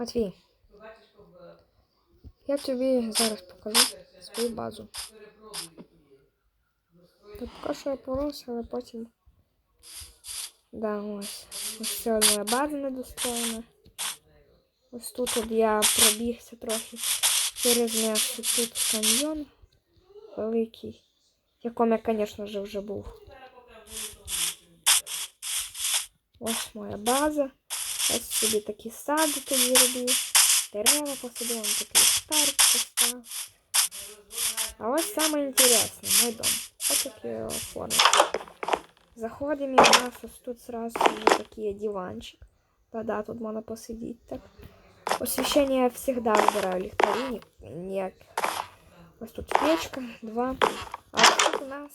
Матвій. Я тобі зараз покажу свою базу. Та поки що я поруся, але потім. Да, ось. Ось це моя база недостроєна. Ось тут от я пробігся трохи через м'ясо. Тут каньйон великий, в якому я, звісно ж, вже був. Ось моя база. Ось собі такі сади тоді робив. Дерева посадив, он такий старт поставив. А ось саме інтересне, мой дом. Ось такі форми. Заходимо, і у нас ось тут сразу вже такий диванчик. Да-да, тут можна посидіти так. Освещение я всегда выбираю ліхтарі, ніяк. Ось тут печка, два. А тут у нас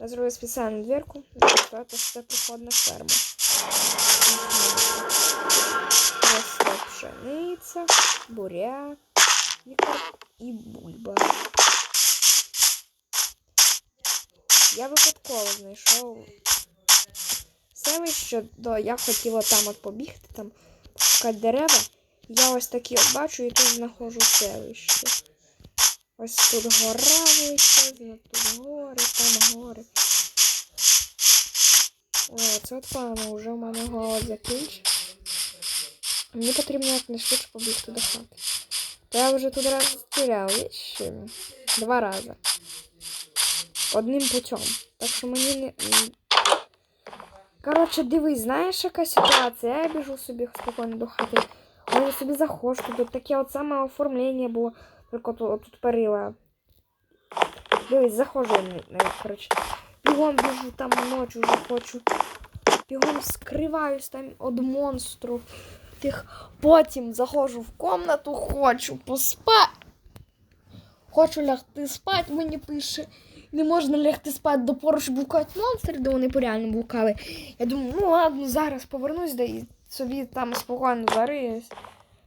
я зробив спеціальну дверку, що це все проходна ферма. Просто пшениця, буряк і, бульба. Я випадково знайшов селище, до я хотіла там от побігти, там пошукати дерева. Я ось такі от бачу і тут знаходжу селище. Ось тут гора величезна, тут гори, там гори. О, це от певно, вже в мене голод закінчився. Мені потрібно якнайшвидше побігти до хати. Та я вже тут раз стріляв, ще два рази. Одним путем. Так що мені не. Коротше, дивись, знаєш, яка ситуація? Я біжу собі спокійно до хати. Я собі заходжу, тут таке от саме оформлення було. Тільки тут, тут перила. Дивись, на- коротше. Бігом біжу там ночі вже хочу. Бігом скриваюсь там від монстру. Тих. Потім заходжу в комнату, хочу поспати. Хочу лягти спати, мені пише. Не можна лягти спати до пору, щоб блукати монстри, де вони реально блукали. Я думаю, ну ладно, зараз повернусь, да і собі там спокійно зариюсь.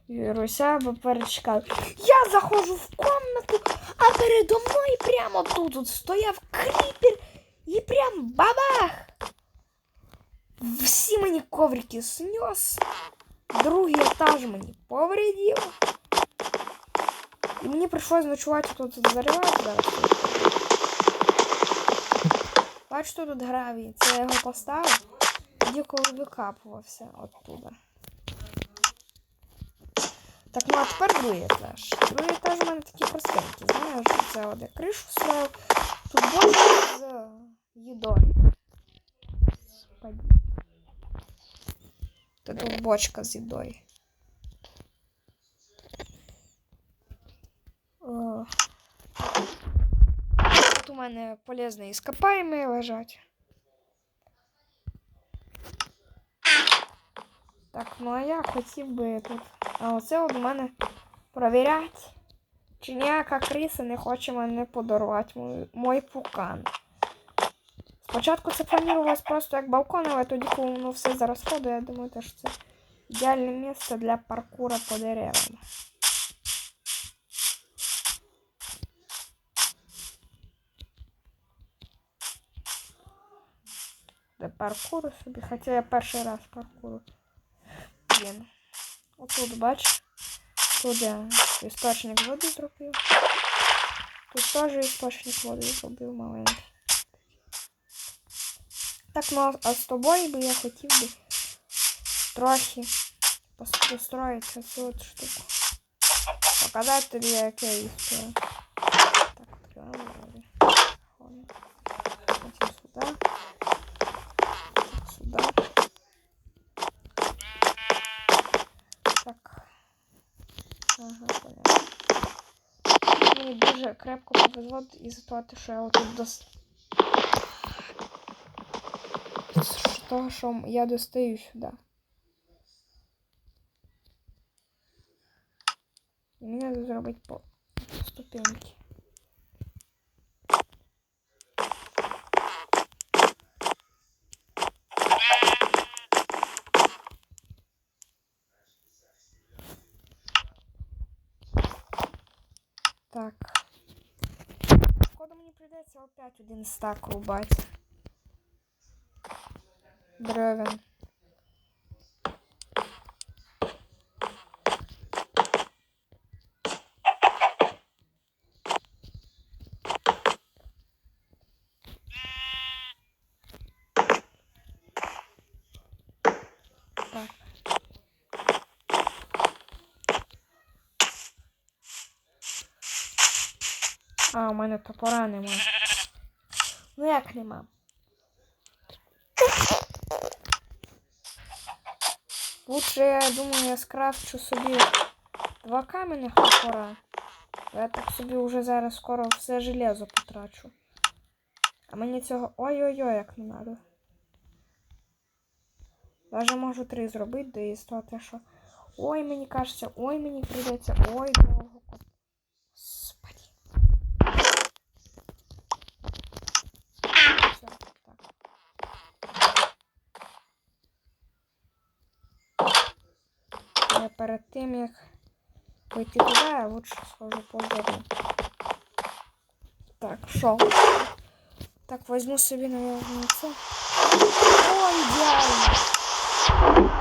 Руся перечекаю. Я заходжу в комнату, а передо мною прямо тут стояв кріпер і прям бабах. Всі мені коврики снес. Другий етаж мені повредив. І мені прийшлось ночувати тут заривати зараз. Бачите, тут гравій. Це я його поставив, тоді коли викапувався оттуда. Так, ну а тепер другий етаж. Другий етаж у мене такий простенький. Знаєш, це от я кришу строїв. Тут бочка з їдою. Господи. Та тут бочка з їдою. Тут у мене полезні іскопаємі лежать. Так, ну а я хотів би тут. А оце от у мене провіряти, чи ніяка криса не хоче мене подарувати мой, мой пукан. Спочатку це планувалось просто як балкон, але тоді, коли воно все зарозходує, я думаю, те, що це ідеальне місце для паркура по деревам. Для паркуру собі, хоча я перший раз паркуру. Блін. Отут, бач. Тут я істочник води зробив. Тут теж істочник води зробив маленький. Так, ну а- а з тобою би я хотів би трохи пос- построїти цю от штуку. Показати тобі, як я її строю. Так, відкриваємо. далі. Ходимо. Потім сюди. Сюди. Так. Ага, понятно. Мені дуже крепко повезло із-за того, що я отут дос... Того, я достаю. І мені треба зробити по ступеньки. Так. Походу мені прийдеться опять один стак рубати бревен. А, у мене топора нема. Ну як нема? Лучше, я думаю, я скрафчу собі два кам'яних топора. Я так собі вже зараз скоро все железо потрачу. А мені цього ой-ой-ой, як не надо. Даже можу три зробити, де і стати, що. Ой, мені кажеться, ой, мені прийдеться, ой, довго. Я перед тим, як пойти туди, я лучше схожу по. Так, що? Так, возьму собі, наверное, це. Ой, ідеально!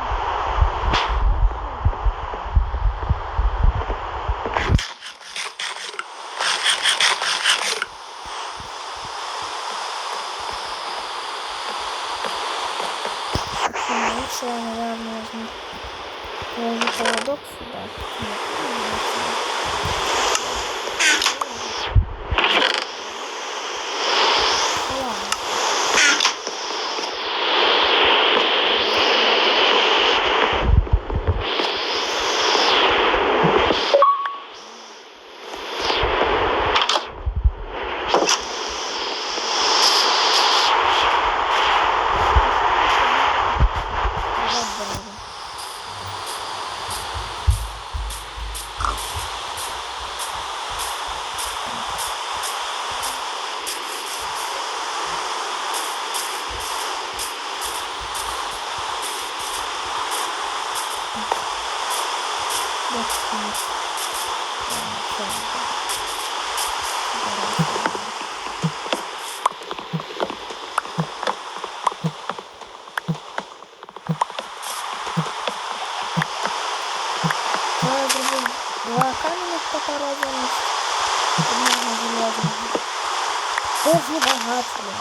Ж не багатство,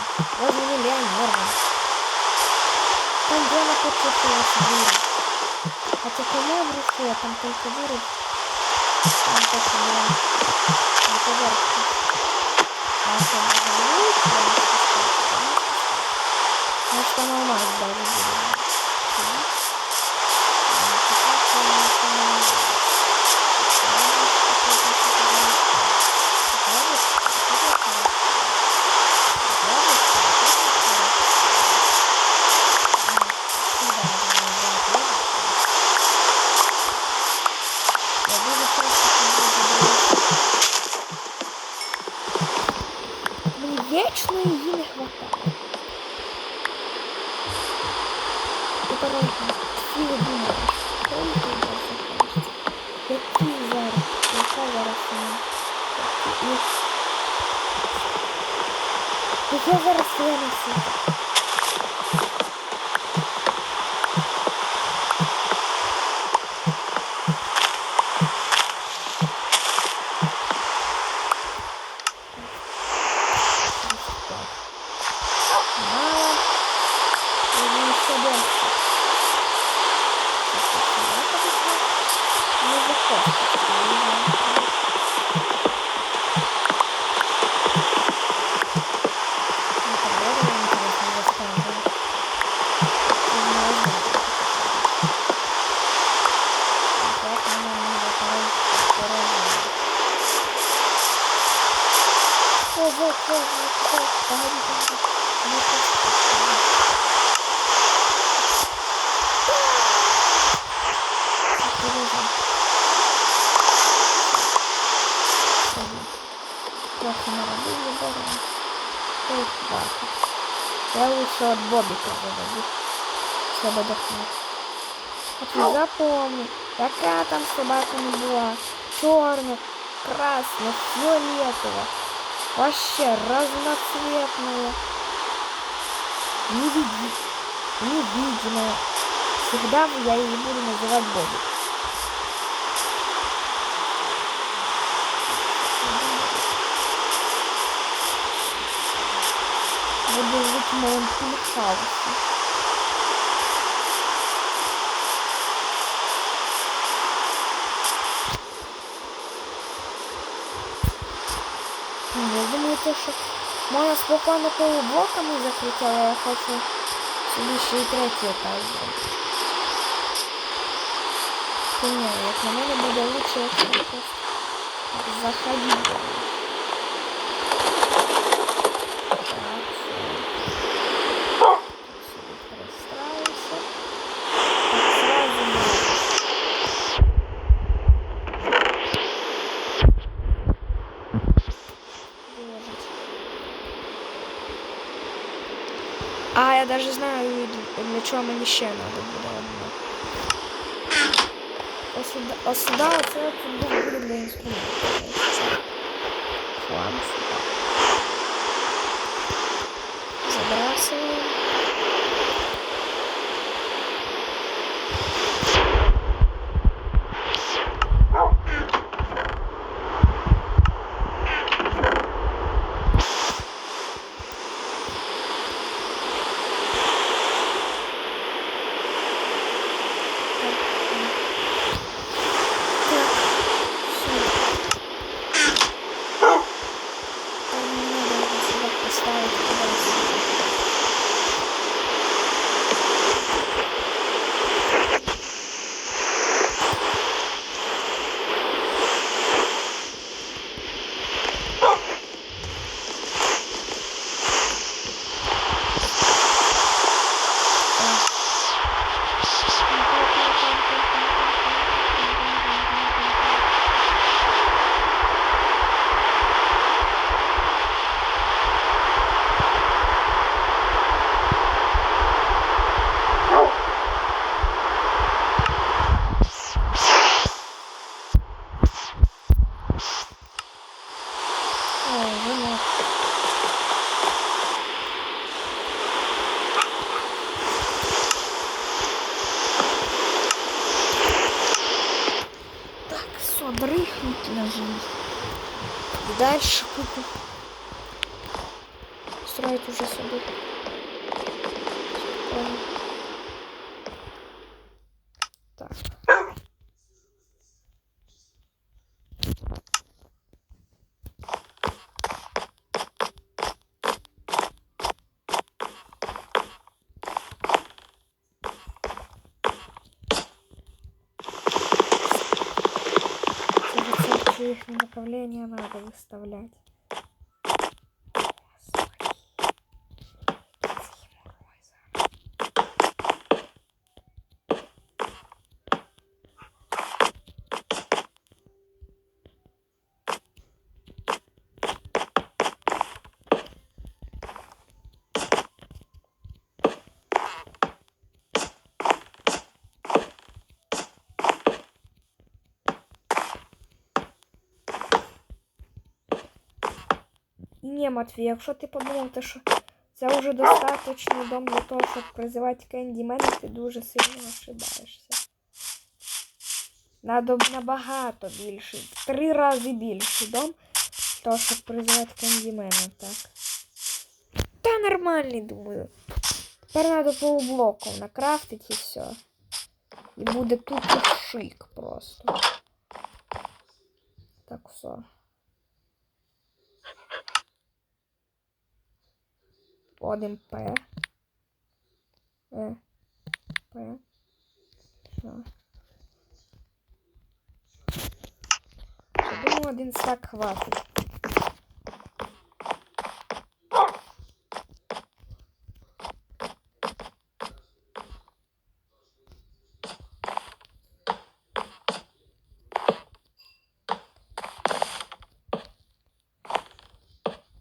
я ж не мільйонер. Там де на почесилась виріб. Хотя кому я брешу, я там только выруб. Там только была на поверхности. А что, можно прям спускаться? Может, там алмаз даже будет. Вічно її не хватає. Тепер зараз? Яка зараз світу? Плохо наробили, дорого. Ой, хватит. Я лучше от Бобика заведу, чтобы отдохнуть. А ты запомни, какая там собака не была. Черная, красная, фиолетовая. Вообще разноцветная. Невиди... Невидимая. Всегда я ее буду называть Бобик. Буду жить в моем пилхаусе. думаєте, що можна спокійно полублоками закрити, але я хочу собі ще й третій етаж зробити. Чи ні, як на мене буде лучше, якщо просто заходити. Для- чого мені ще треба буде одне. А сюди, оце буде для інструментів. супер. Строить уже себе. Так. их направление надо выставлять. Ні, Матвій, якщо ти подумав, то що це вже достатньо дом для того, щоб призивати Кендімена, ти дуже сильно ошибаєшся. Надо набагато більше. В три рази більший дом того, щоб призивати Кендімена, так. Та нормальний, думаю. Тепер треба полублоком накрафтити і все. І буде тут шик просто. Так, все. Вводим П. Е. П. Все. Я думаю, один стак хватить.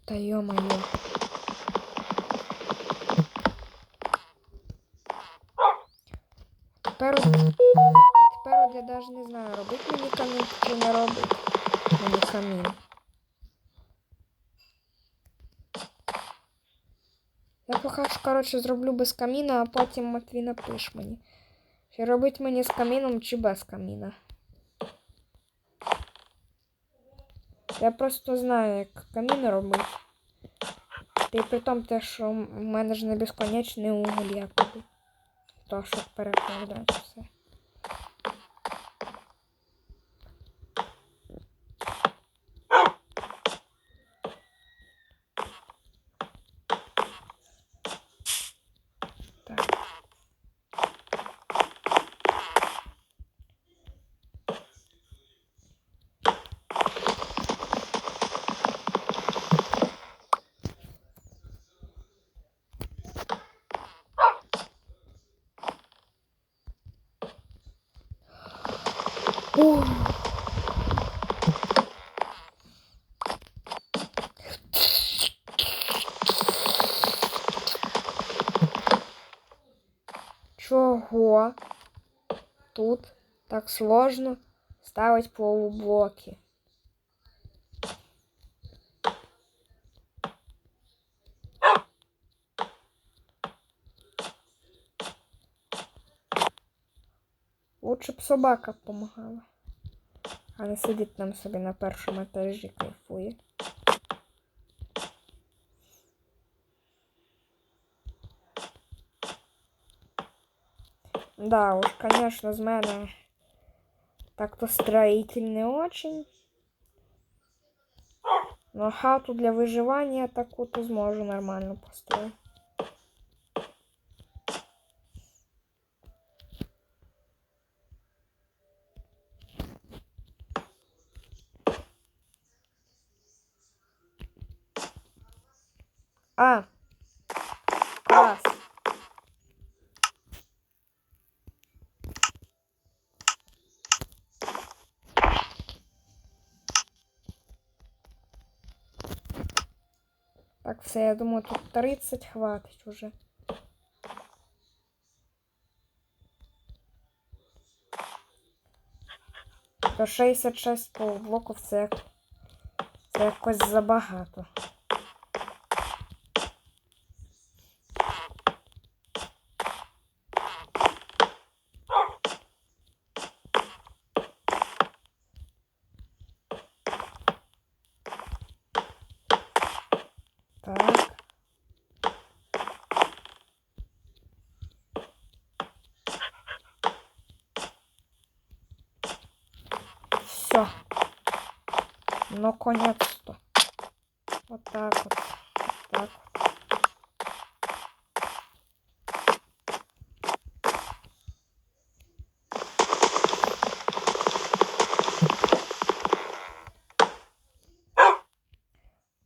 Та ё-моё. Коротше, зроблю без каміна, а потім Матвій напиш мені. Чи робить мені з каміном, чи без каміна. Я просто знаю, як камін робити. Та й при тому те, що в мене ж не безконечний уголь якоби. То, щоб перекладати все. Чого тут так сложно ставить полублоки? Лучше б собака помагала. А не сидить нам собі на першому етажі кайфує. Да, уж, конечно, з мене так-то строитель не очень. Но хату для виживання таку-то зможу нормально построить. А. все, я думаю, тут 30 хватить уже. То 66 полублоків це, як- це якось забагато. Так. Все. Наконец-то. Вот так вот. Так вот.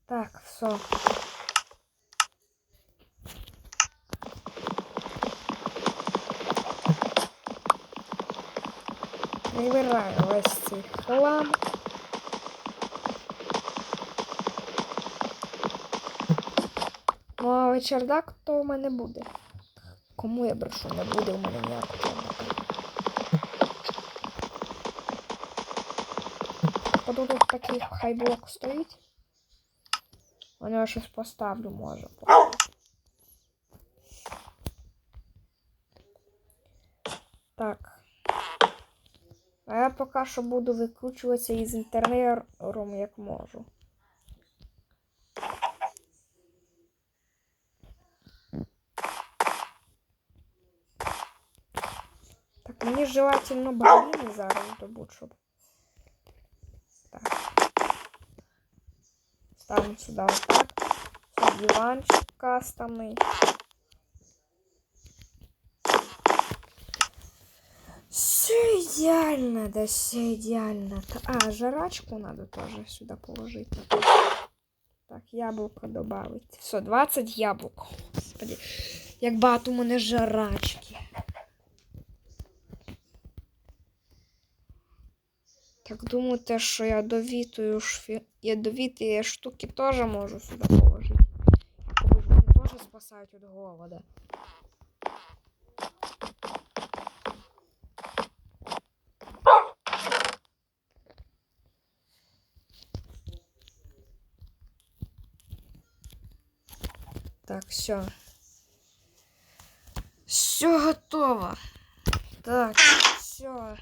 Так, все. Прибираю весь цей хлам. Ну, а чердак то в мене буде. Кому я брешу, не буде у мене ніякого чердака. Тут такий хайблок стоїть. На нього щось поставлю, може. Так. А я поки що буду викручуватися із інтернером як можу. Так, мені желательно баліни зараз добуть, щоб. Так. Ставимо сюди отак. Диванчик кастомний. Все идеально, да все идеально. А, жрачку надо тоже сюда положить. Так, яблуко добавить. Все, 20 яблук. Господи, як багато у мене жрачки. Так думаєте, що ядовітою шфі... ядовіті штуки теж можу сюди положити. Вони теж спасають від голода. Так, все. Все готово. Так, все.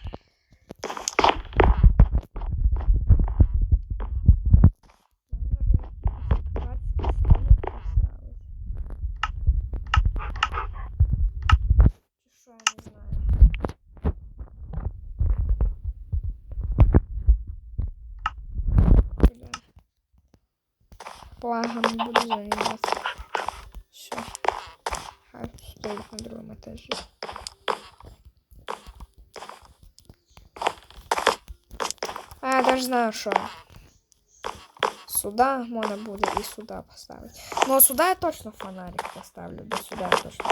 Що я не знаю. Бля. Плагами буду займатися. Я знаю, що. Сюда можна буде і сюди поставити. Ну, а сюди я точно фонарик поставлю. До сюди я точно.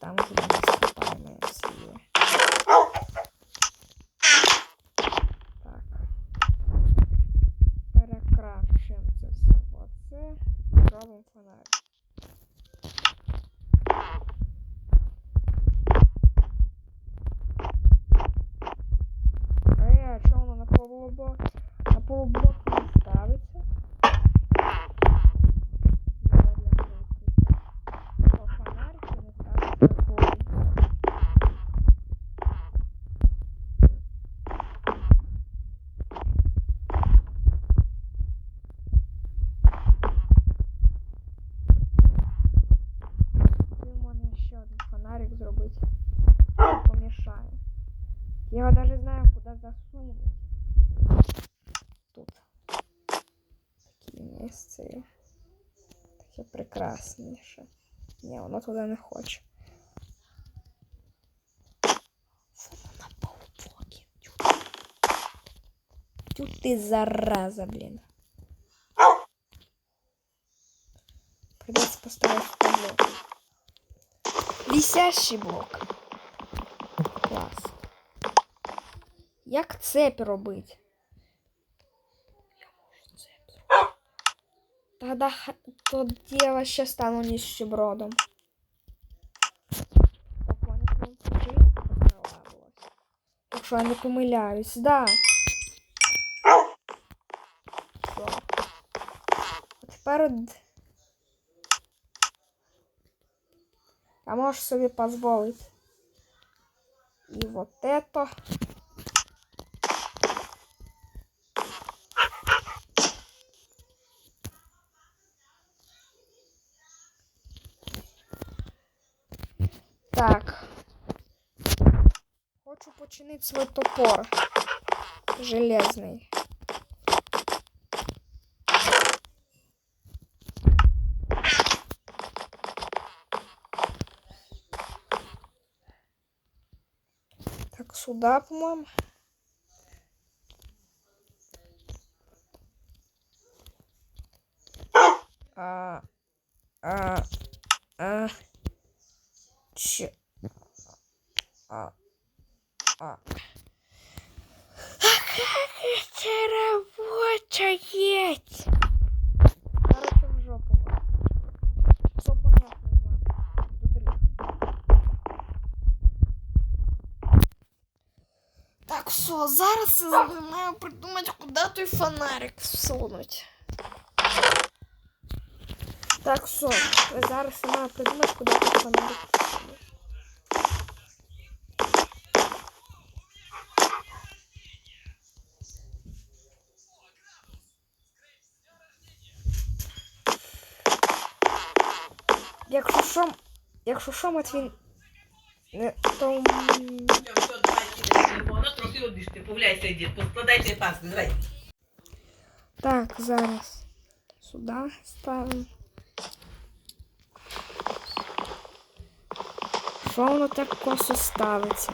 Там вже Такі місце. Таке прекрасніше. Ні, воно туди не хоче. Воно на полблоки. Тю. Тю ти зараза, блін. Придется поставить в блок. Висящий блок. Клас. Як цепь робить? Я можу цепь зробити. Тогда х- тоді я вообще стану нищебродом. Так, вони прям чисто проламувалось. Якщо я не помиляюсь, да. Все. А тепер от А можешь себе позволить. И вот это. Так. Хочу починить свой топор. Железный. Так, сюда, по-моему. А, а, а, ч, а, а. А как это работает? Короче, в жопу. Все понятно з вами. Дудрик. Так, все, зараз я маю куди той фонарик всунуть. Так, все, зараз я маю придумати, куди той фонарик всунуть. Якщо що, якщо що, Матвій, не, то... давайте трохи обіжте. погуляйте, дід, поскладайте паски, давай. Так, зараз сюди ставимо. Що воно так косо ставиться?